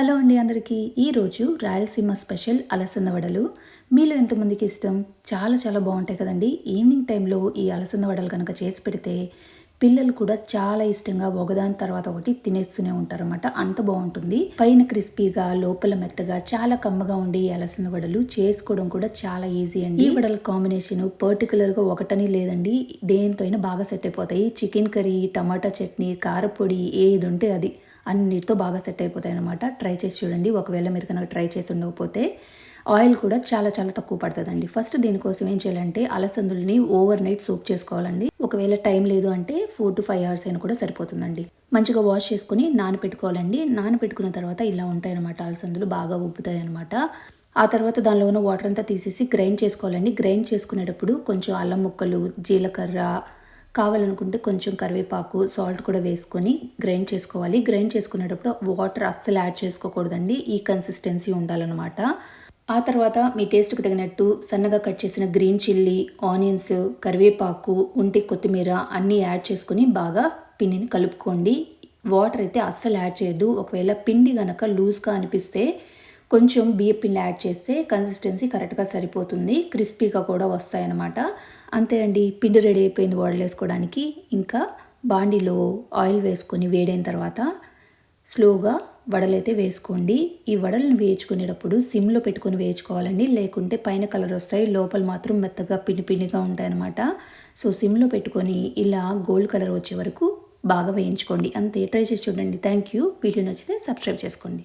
Hello అండి అందరికీ. ఈరోజు రాయలసీమ స్పెషల్ అలసంద వడలు. మీలో ఎంతమందికి ఇష్టం? చాలా చాలా బాగుంటాయి కదండి. ఈవినింగ్ టైంలో ఈ అలసంద వడలు కనుక చేసి పెడితే పిల్లలు కూడా చాలా ఇష్టంగా ఒకదాని తర్వాత ఒకటి తినేస్తూనే ఉంటారన్నమాట. అంత బాగుంటుంది. పైన క్రిస్పీగా లోపల మెత్తగా చాలా కమ్మగా ఉండే ఈ అలసంద వడలు చేసుకోవడం కూడా చాలా ఈజీ అండి. ఈ వడల కాంబినేషన్ పర్టికులర్గా ఒకటని లేదండి. దేనితో అయినా బాగా సెట్ అయిపోతాయి. చికెన్ కర్రీ టమాటా చట్నీ కారపొడి ఏది ఉంటే అది. అన్నిటితో బాగా సెట్ అయిపోతాయి అనమాట ట్రై చేసి చూడండి. ఒకవేళ మీరు కనుక ట్రై చేసి ఉండకపోతే ఆయిల్ కూడా చాలా చాలా తక్కువ పడుతుందండి. ఫస్ట్ దీనికోసం ఏం చేయాలంటే అలసందుల్ని ఓవర్ నైట్ సూప్ చేసుకోవాలండి. ఒకవేళ టైం లేదు అంటే ఫోర్ టు ఫైవ్ అవర్స్ అయినా కూడా సరిపోతుందండి. మంచిగా వాష్ చేసుకుని నానపెట్టుకోవాలండి. నానపెట్టుకున్న తర్వాత ఇలా ఉంటాయన్నమాట అలసందులు బాగా ఉబ్బుతాయి అనమాట ఆ తర్వాత దానిలో ఉన్న వాటర్ అంతా తీసేసి గ్రైండ్ చేసుకోవాలండి. గ్రైండ్ చేసుకునేటప్పుడు కొంచెం అల్లం ముక్కలు జీలకర్ర కావాలనుకుంటే కొంచెం కరివేపాకు సాల్ట్ కూడా వేసుకొని గ్రైండ్ చేసుకోవాలి. గ్రైండ్ చేసుకునేటప్పుడు వాటర్ అస్సలు యాడ్ చేసుకోకూడదండి. ఈ కన్సిస్టెన్సీ ఉండాలన్నమాట. ఆ తర్వాత మీ టేస్ట్కి తగినట్టు సన్నగా కట్ చేసిన గ్రీన్ చిల్లీ ఆనియన్స్ కరివేపాకు ఉంటే కొత్తిమీర అన్నీ యాడ్ చేసుకొని బాగా పిండిని కలుపుకోండి. వాటర్ అయితే అస్సలు యాడ్ చేయొద్దు. ఒకవేళ పిండి కనుక లూజ్గా అనిపిస్తే కొంచెం బియ్య పిండి యాడ్ చేస్తే కన్సిస్టెన్సీ కరెక్ట్గా సరిపోతుంది. క్రిస్పీగా కూడా వస్తాయన్నమాట. అంతే అండి పిండి రెడీ అయిపోయింది వడలు వేసుకోవడానికి. ఇంకా బాండీలో ఆయిల్ వేసుకొని వేడైన తర్వాత స్లోగా వడలైతే వేసుకోండి. ఈ వడలను వేయించుకునేటప్పుడు సిమ్లో పెట్టుకొని వేయించుకోవాలండి. లేకుంటే పైన కలర్ వస్తాయి లోపల మాత్రం మెత్తగా పిండి పిండిగా ఉంటాయన్నమాట. సో సిమ్లో పెట్టుకొని ఇలా గోల్డ్ కలర్ వచ్చే వరకు బాగా వేయించుకోండి. అంతే ట్రై చేసి చూడండి. థ్యాంక్ యూ వీడియో నచ్చితే సబ్స్క్రైబ్ చేసుకోండి.